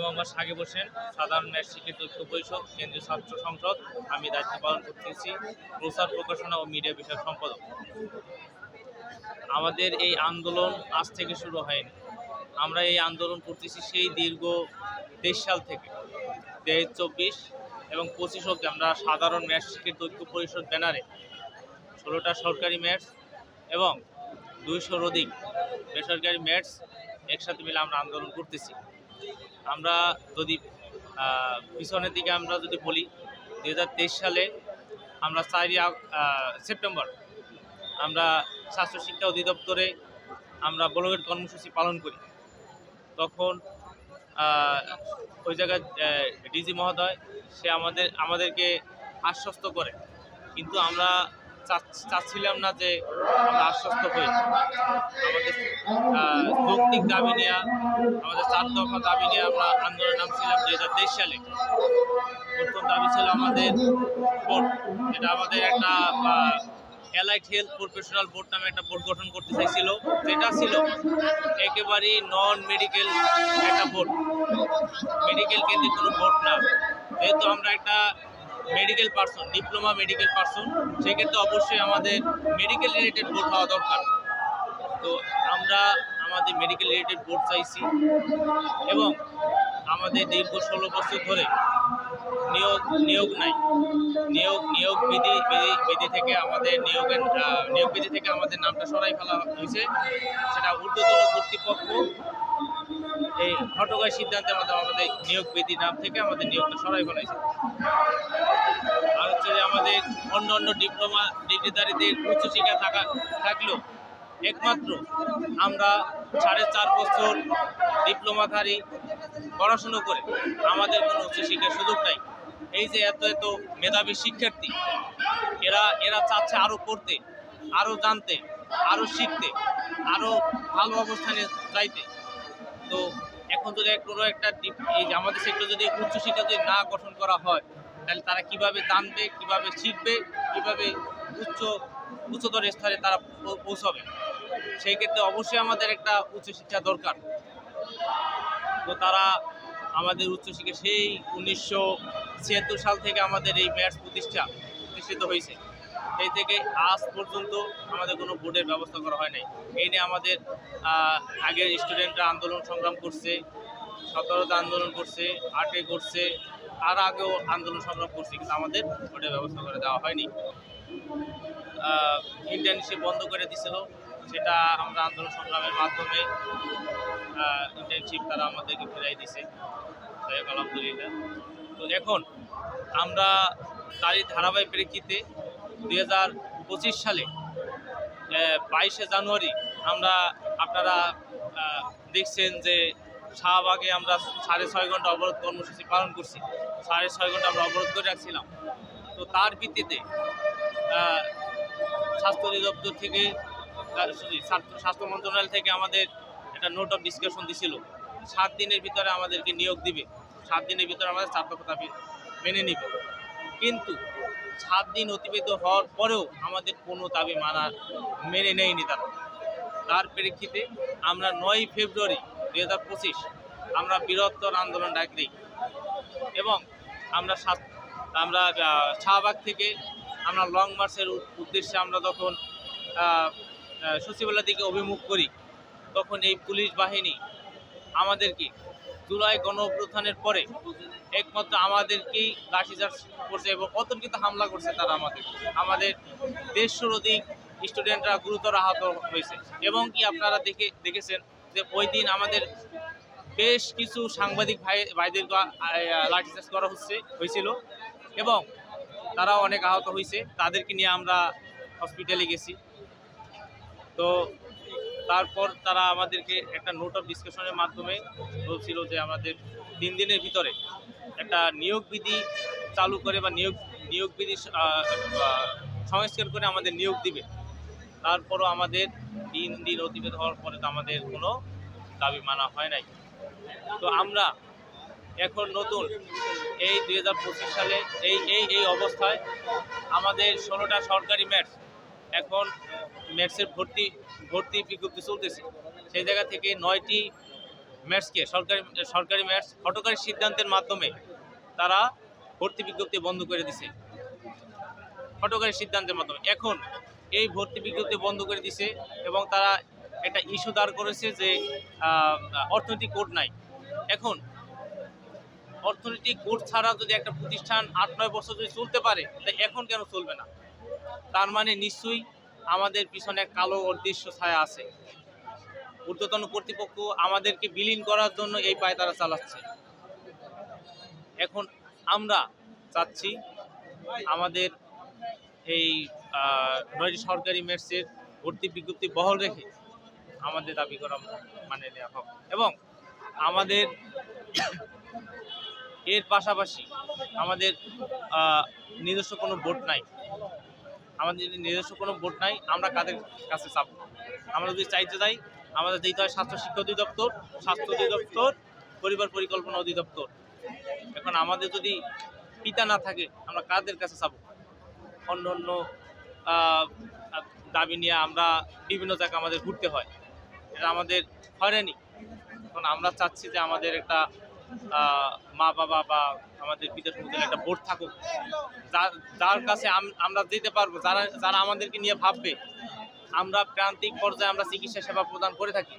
মোহাম্মদ সাকিব হোসেন সাধারণ ন্যায় শিক্ষিত ঐক্য পরিষদ কেন্দ্রীয় ছাত্র সংসদ, আমি দায়িত্ব পালন করতেছি, প্রচার, প্রকাশনা ও মিডিয়া বিষয়ক সম্পাদক। আমাদের এই আন্দোলন আজ থেকে শুরু হয়নি। আমরা এই আন্দোলন করতেছি সেই দীর্ঘ তেইশ সাল থেকে, তেইশ, চব্বিশ এবং পঁচিশ অব্দি আমরা সাধারণ ম্যাচ শিক্ষিত ঐক্য পরিষদ ব্যানারে ষোলোটা সরকারি ম্যাচ এবং দুইশোর অধিক বেসরকারি ম্যাটস একসাথে মিলে আমরা আন্দোলন করতেছি। আমরা যদি পিছনের দিকে আমরা যদি বলি দু হাজার তেইশ সালে আমরা চারই সেপ্টেম্বর আমরা স্বাস্থ্য শিক্ষা অধিদপ্তরে আমরা ব্লগের কর্মসূচি পালন করি। তখন ওই জায়গায় ডিজি মহোদয়, সে আমাদের, আমাদেরকে আশ্বস্ত করে। কিন্তু আমরা চাচ্ছিলাম না যে আমরা আশ্বস্ত হই। আমাদের যৌক্তিক দাবি নিয়ে, আমাদের চার দফা দাবি নিয়ে আমরা আন্দোলন নামছিলাম দুই হাজার তেইশ সালে। প্রথম দাবি ছিল আমাদের বোর্ড যেটা আমাদের একটা অ্যালাইট হেলথ প্রফেশনাল বোর্ড নামে একটা বোর্ড গঠন করতে চাইছিল। যেটা ছিল একেবারেই নন মেডিকেল একটা বোর্ড মেডিকেল কেন্দ্রিক কোনো বোর্ড না। যেহেতু আমরা একটা medical person diploma medical person সেক্ষেত্রে অবশ্যই আমাদের মেডিকেল রিলেটেড বোর্ড হওয়া দরকার। তো আমরা আমাদের মেডিকেল রিলেটেড বোর্ড চাইছি এবং আমাদের দীর্ঘ ষোলো বছর ধরে নিয়োগ নিয়োগ নাই। নিয়োগ নিয়োগ বিধি বিধি থেকে আমাদের নিয়োগের নিয়োগ বিধি থেকে আমাদের নামটা সরাই ফেলা হয়েছে। সেটা ঊর্ধ্বতন কর্তৃপক্ষ এই ঘটকের সিদ্ধান্তের মাধ্যমে আমাদের নিয়োগ বিধি নাম থেকে আমাদের নিয়োগটা সরাই ফেলাইছে আর হচ্ছে যে আমাদের অন্য অন্য ডিপ্লোমা ডিগ্রিধারীদের উচ্চশিক্ষা থাকা থাকলেও একমাত্র আমরা সাড়ে চার বছর ডিপ্লোমাধারী পড়াশুনো করে আমাদের কোনো উচ্চশিক্ষার সুযোগ নাই। এই যে এত এত মেধাবী শিক্ষার্থী, এরা এরা চাচ্ছে আরও পড়তে আরও জানতে আরও শিখতে আরও ভালো অবস্থানে যাইতে। তো এখন যদি কোনো একটা এই আমাদের সেক্টর যদি উচ্চশিক্ষা যদি না গঠন করা হয়, তাহলে তারা কীভাবে জানবে, কীভাবে শিখবে, কীভাবে উচ্চ, উচ্চতর স্তরে তারা পৌঁছবে? সেই ক্ষেত্রে অবশ্যই আমাদের একটা উচ্চশিক্ষা দরকার। তো তারা আমাদের উচ্চশিক্ষা সেই উনিশশো ছিয়াত্তর সাল থেকে আমাদের এই ম্যাথস প্রতিষ্ঠা প্রতিষ্ঠিত হয়েছে। সেই থেকে আজ পর্যন্ত আমাদের কোনো বোর্ডের ব্যবস্থা করা হয় নাই। এই নিয়ে আমাদের আগের স্টুডেন্টরা আন্দোলন সংগ্রাম করছে সতেরোতে আন্দোলন করছে আটে করছে আর আগেও আন্দোলন সংগ্রাম করছে, কিন্তু আমাদের বোর্ডের ব্যবস্থা করে দেওয়া হয়নি। ইন্টার্নশিপ বন্ধ করে দিছিল, সেটা আমরা আন্দোলন সংগ্রামের মাধ্যমে ইন্টার্নশিপ তারা আমাদেরকে ফেরাই দিছে। আলহামদুলিল্লাহ। তো এখন আমরা তারই ধারাবাহিক প্রেক্ষিতে দুই হাজার পঁচিশ সালে বাইশে জানুয়ারি আমরা আপনারা দেখছেন যে শাহবাগে আমরা সাড়ে ছয় ঘণ্টা অবরোধ কর্মসূচি পালন করছি। সাড়ে ছয় ঘণ্টা আমরা অবরোধ করে রাখছিলাম। তো তার ভিত্তিতে স্বাস্থ্য অধিদপ্তর থেকে স্বাস্থ্য- মন্ত্রণালয় থেকে আমাদের একটা নোট অফ ডিসকাশন দিছিল। সাত দিনের ভিতরে আমাদেরকে নিয়োগ দিবে। সাত দিনের ভিতরে আমাদের দাবি মেনে নিবে। কিন্তু সাত দিন অতিবাহিত হওয়ার পরেও আমাদের কোনো দাবি মানা মেনে নেয়নি তারা। তার প্রেক্ষিতে আমরা নয় ফেব্রুয়ারি দু হাজার পঁচিশ আমরা বৃহত্তর আন্দোলন ডাক দিই এবং আমরা আমরা শাহবাগ থেকে আমরা লং মার্চের উদ্দেশ্যে আমরা আহ, আহ, দিকে অভিমুখ করি তখন এই পুলিশ বাহিনী আমাদেরকে জুলাই গণ অভ্যুত্থানের পরে একমাত্র আমাদেরকেই লাঠিচার্জ করছে এবং অতর্কিত হামলা করছে তারা আমাদের। আমাদের দেড়শোর অধিক স্টুডেন্টরা গুরুতর আহত হয়েছে। এবং কি আপনারা দেখে, দেখেছেন যে ওই দিন আমাদের বেশ কিছু সাংবাদিক ভাই ভাইদের লাঠিচার্জ করা হচ্ছে, হয়েছিল। এবং তারা অনেক আহত হয়েছে। তাদেরকে নিয়ে আমরা হসপিটালে গেছি। তো তারপর তারা আমাদেরকে একটা নোট অফ ডিসকাশনের মাধ্যমে বলছিল যে আমাদের তিন দিনের ভিতরে একটা নিয়োগ বিধি চালু করে বা নিয়োগ নিয়োগ বিধি সংস্কার করে আমাদের নিয়োগ দিবে। তারপরও আমাদের তিন দিন অতিবাহিত হওয়ার পরে তো আমাদের কোনো দাবি মানা হয় নাই। তো আমরা এখন নতুন এই দুই হাজার পঁচিশ সালে এই এই এই অবস্থায় আমাদের ষোলোটা সরকারি ম্যাটস এখন ম্যাটসের ভর্তি ভর্তি বিজ্ঞপ্তি চলতেছে। সেই জায়গা থেকে নয়টি ম্যাটসকে সরকারি সরকারি ম্যাটস হটকারী সিদ্ধান্তের মাধ্যমে তারা ভর্তি বিজ্ঞপ্তি বন্ধ করে দিছে। হটকারী সিদ্ধান্তের মাধ্যমে। এখন এই ভর্তি বিজ্ঞপ্তি বন্ধ করে দিছে এবং তারা একটা ইস্যু দাঁড় করেছে যে অর্থনৈতিক কোড নাই। এখন অর্থনৈতিক কোড ছাড়া যদি একটা প্রতিষ্ঠান আট, নয় বছর যদি চলতে পারে তা এখন কেন চলবে না? তার মানে নিশ্চয়ই আমাদের পিছনে কালো অদৃশ্য ছায়া আছে। ঊর্ধ্বতন কর্তৃপক্ষ আমাদেরকে বিলীন করার জন্য এই পায় তারা চালাচ্ছে। এখন আমরা চাচ্ছি আমাদের এই নয়টি সরকারি মেটসের ভর্তি বিজ্ঞপ্তি বহল রেখে আমাদের দাবি করা মানে নেওয়া হোক। এবং আমাদের এর পাশাপাশি আমাদের নিজস্ব কোনো ভোট নাই। আমাদের যদি নিজস্ব কোনো ভোট নাই, আমরা কাদের কাছে চাপ আমরা যদি চাইতে যাই, আমাদের দিতে হয় স্বাস্থ্য শিক্ষা অধিদপ্তর, স্বাস্থ্য অধিদপ্তর, পরিবার পরিকল্পনা অধিদপ্তর। এখন আমাদের যদি পিতা না থাকে, আমরা কাদের কাছে চাব? অন্য অন্য দাবি নিয়ে আমরা বিভিন্ন জায়গায় আমাদের ঘুরতে হয়। এটা আমাদের হয়রানি। এখন আমরা চাচ্ছি যে আমাদের একটা মা বাবা বা আমাদের পিতা সমুদ্রের একটা বোর্ড থাকুক যার কাছে আমরা যেতে পারব, যারা যারা আমাদেরকে নিয়ে ভাববে, আমরা প্রান্তিক পর্যায়ে আমরা চিকিৎসা সেবা প্রদান করে থাকি।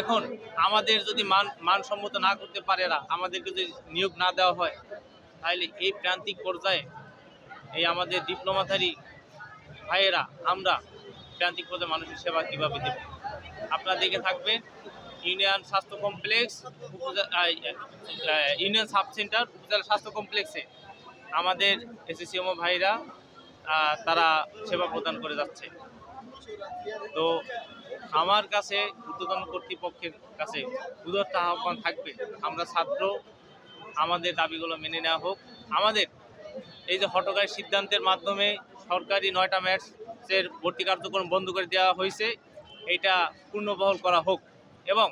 এখন আমাদের যদি মান মানসম্মত না করতে পারে এরা, আমাদেরকে যদি নিয়োগ না দেওয়া হয়, তাহলে এই প্রান্তিক পর্যায়ে এই আমাদের ডিপ্লোমাধারী ভাইয়েরা, আমরা প্রান্তিক পর্যায়ে মানুষের সেবা কীভাবে দেব? আপনারা দেখে থাকবেন। ইউনিয়ন স্বাস্থ্য কমপ্লেক্স ইউনিয়ন সাব সেন্টার, উপজেলা স্বাস্থ্য কমপ্লেক্সে আমাদের এসএসিএমও ভাইরা তারা সেবা প্রদান করে যাচ্ছে। তো আমার কাছে ঊর্ধ্বতন কর্তৃপক্ষের কাছে উদত্ত আহ্বান থাকবে, আমরা ছাত্র, আমাদের দাবিগুলো মেনে নেওয়া হোক। আমাদের এই যে হটকারী সিদ্ধান্তের মাধ্যমে সরকারি নয়টা ম্যাটসের ভর্তি কার্যক্রম বন্ধ করে দেওয়া হয়েছে, এটা পূর্ণবহল করা হোক। এবং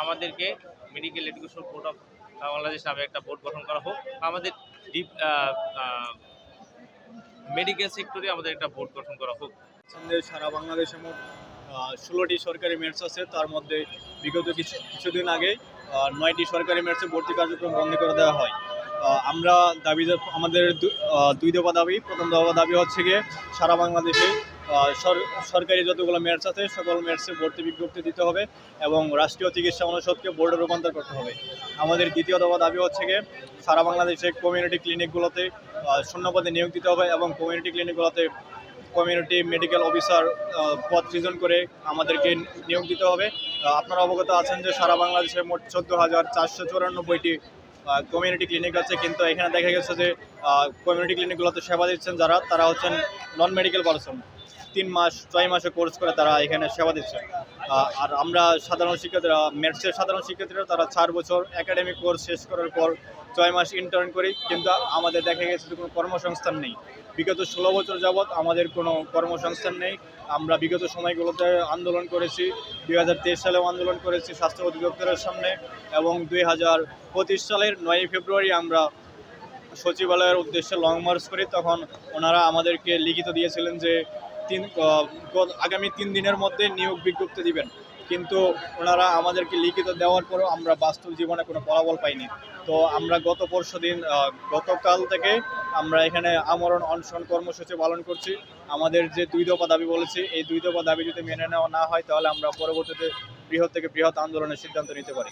আমাদেরকে medical education board of Bangladesh নামে একটা বোর্ড গঠন করা হোক। আমাদের ডিপ মেডিকেল সেক্টরে আমাদের একটা বোর্ড গঠন করা হোক। সারা বাংলাদেশে মোট ষোলোটি সরকারি মেটস আছে। তার মধ্যে বিগত কিছু, কিছুদিন আগে নয়টি সরকারি মেটসে ভর্তি কার্যক্রম বন্ধ করে দেওয়া হয়। আমরা দাবি আমাদের দুই দফা দাবি, প্রথম দফা দাবি হচ্ছে গিয়ে সারা বাংলাদেশে সরকারি যতগুলো মেটস আছে, সকল মেটসে ভর্তি বিজ্ঞপ্তি দিতে হবে এবং রাষ্ট্রীয় চিকিৎসা অনুষদকে বোর্ডে রূপান্তর করতে হবে। আমাদের দ্বিতীয় দফা দাবি হচ্ছে গিয়ে, সারা বাংলাদেশে কমিউনিটি ক্লিনিকগুলোতে শূন্যপদে নিয়োগ দিতে হবে এবং কমিউনিটি ক্লিনিকগুলোতে কমিউনিটি মেডিকেল অফিসার পদ সৃজন করে আমাদেরকে নিয়োগ দিতে হবে। আপনারা অবগত আছেন যে সারা বাংলাদেশে মোট চোদ্দ হাজার চারশো চুরানব্বইটি কমিউনিটি ক্লিনিক আছে, কিন্তু এখানে দেখা গেছে যে কমিউনিটি ক্লিনিকগুলোতে সেবা দিচ্ছেন যারা, তারা হচ্ছেন নন মেডিকেল পারসন তিন মাস, ছয় মাসে কোর্স করে তারা এখানে সেবা দিচ্ছে। আর আমরা সাধারণ শিক্ষার্থীরা ম্যাথসের সাধারণ শিক্ষার্থীরা তারা চার বছর একাডেমিক কোর্স শেষ করার পর ছয় মাস ইন্টার্ন করি, কিন্তু আমাদের দেখা গেছে যে কোনো কর্মসংস্থান নেই। বিগত ষোলো বছর যাবৎ আমাদের কোনো কর্মসংস্থান নেই। আমরা বিগত সময়গুলোতে আন্দোলন করেছি, দুই হাজার তেইশ সালেও আন্দোলন করেছি স্বাস্থ্য অধিদপ্তরের সামনে এবং দুই হাজার পঁচিশ সালের নয়ই ফেব্রুয়ারি আমরা সচিবালয়ের উদ্দেশ্যে লং মার্চ করি। তখন ওনারা আমাদেরকে লিখিত দিয়েছিলেন যে তিন আগামী তিন দিনের মধ্যে নিয়োগ বিজ্ঞপ্তি দিবেন। কিন্তু ওনারা আমাদেরকে লিখিত দেওয়ার পরেও আমরা বাস্তব জীবনে কোনো ফলাফল পাইনি। তো আমরা গত পরশু দিন গতকাল থেকে আমরা এখানে আমরণ অনশন কর্মসূচি পালন করছি। আমাদের যে দুই দফা দাবি বলেছি, এই দুই দফা দাবি যদি মেনে নেওয়া না হয়, তাহলে আমরা পরবর্তীতে বৃহৎ থেকে বৃহৎ আন্দোলনের সিদ্ধান্ত নিতে পারি।